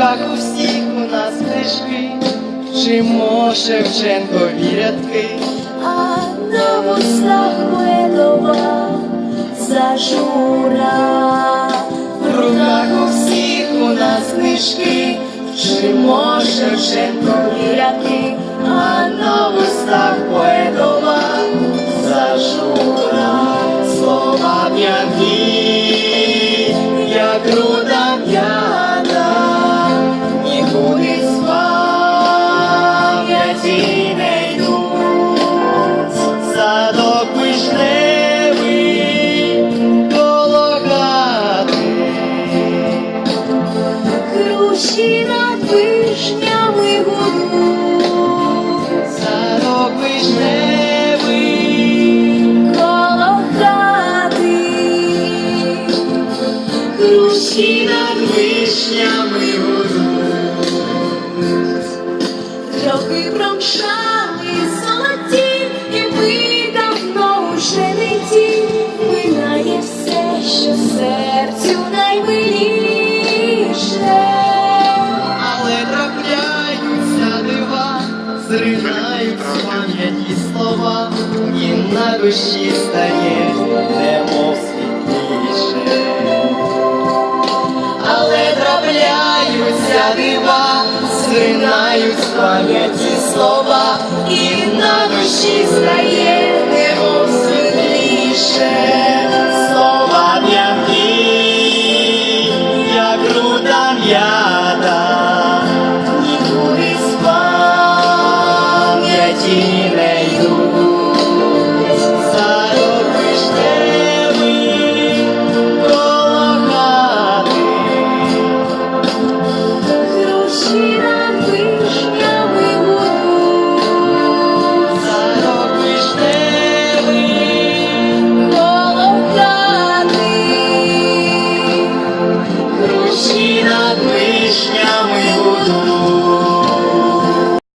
руках у всіх у нас книжки, вчимо Шевченкові рядки. а на вустах медова зажура. В руках у всіх у нас книжки, вчимо Шевченкові рядки, а на вустах поетова зажура. Слова п'янкі, як руда Круші над вишнями гудуть, Садок вишневий, коло хати. Круші над вишнями гудуть. трохи промчали зринають пам'яті слова, і на душі стає немов світліше. але трапляються дива, зринають пам'яті слова, і на душі стає.